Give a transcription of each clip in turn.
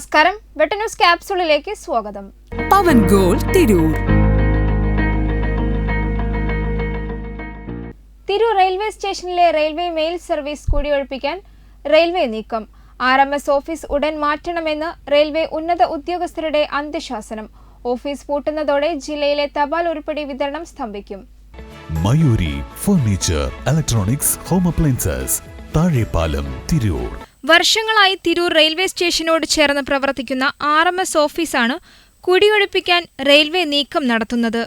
നമസ്കാരം. വെട്ട ന്യൂസ് ക്യാപ്സൂളിലേക്ക് സ്വാഗതം. പവൻ ഗോൾ തിരൂർ. തിരൂർ റെയിൽവേ സ്റ്റേഷനിലെ റെയിൽവേ മെയിൽ സർവീസ് കൂടിയൊഴിപ്പിക്കാൻ റെയിൽവേ നീക്കം. ആർ എം എസ് ഓഫീസ് ഉടൻ മാറ്റണമെന്ന് റെയിൽവേ ഉന്നത ഉദ്യോഗസ്ഥരുടെ അന്ത്യശാസനം. ഓഫീസ് പൂട്ടുന്നതോടെ ജില്ലയിലെ തപാൽ ഉരുപ്പടി വിതരണം സ്തംഭിക്കും. Mayuri furniture electronics home appliances Thazhepalam Tirur. വർഷങ്ങളായി തിരൂർ റെയിൽവേ സ്റ്റേഷനോട് ചേർന്ന് പ്രവർത്തിക്കുന്ന ആർ എം എസ് ഓഫീസാണ് കുടിയൊഴിപ്പിക്കാൻ റെയിൽവേ നീക്കം നടത്തുന്നത്.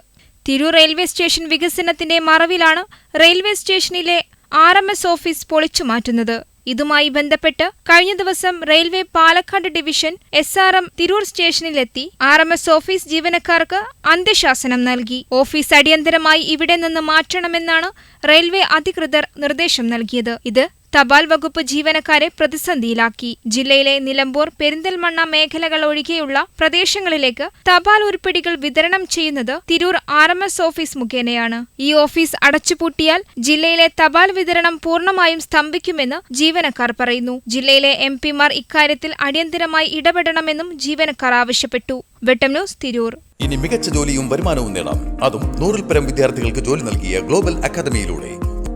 തിരൂർ റെയിൽവേ സ്റ്റേഷൻ വികസനത്തിന്റെ മറവിലാണ് റെയിൽവേ സ്റ്റേഷനിലെ ആർ എം എസ് ഓഫീസ് പൊളിച്ചു മാറ്റുന്നത്. ഇതുമായി ബന്ധപ്പെട്ട് കഴിഞ്ഞ ദിവസം railway Palakkad division S R M Tirur സ്റ്റേഷനിലെത്തി ആർ എം എസ് ഓഫീസ് ജീവനക്കാർക്ക് അന്ത്യശാസനം നൽകി. ഓഫീസ് അടിയന്തരമായി ഇവിടെ നിന്ന് മാറ്റണമെന്നാണ് റെയിൽവേ അധികൃതർ നിർദ്ദേശം നൽകിയത്. ഇത് തപാൽ വകുപ്പ് ജീവനക്കാരെ പ്രതിസന്ധിയിലാക്കി. ജില്ലയിലെ നിലമ്പൂർ പെരിന്തൽമണ്ണ മേഖലകൾ ഒഴികെയുള്ള പ്രദേശങ്ങളിലേക്ക് തപാൽ ഉരുപ്പടികൾ വിതരണം ചെയ്യുന്നത് Tirur R M S office മുഖേനയാണ്. ഈ ഓഫീസ് അടച്ചുപൂട്ടിയാൽ ജില്ലയിലെ തപാൽ വിതരണം പൂർണമായും സ്തംഭിക്കുമെന്ന് ജീവനക്കാർ പറയുന്നു. ജില്ലയിലെ എം പിമാർ ഇക്കാര്യത്തിൽ അടിയന്തരമായി ഇടപെടണമെന്നും ജീവനക്കാർ ആവശ്യപ്പെട്ടു. വെട്ടം ന്യൂസ് തിരൂർ. ഇനി മികച്ച ജോലിയും വരുമാനവും നേടാം. അതും നൂറിൽ പരം വിദ്യാർത്ഥികൾക്ക് ജോലി നൽകിയ ഗ്ലോബൽ അക്കാദമിയിലൂടെ.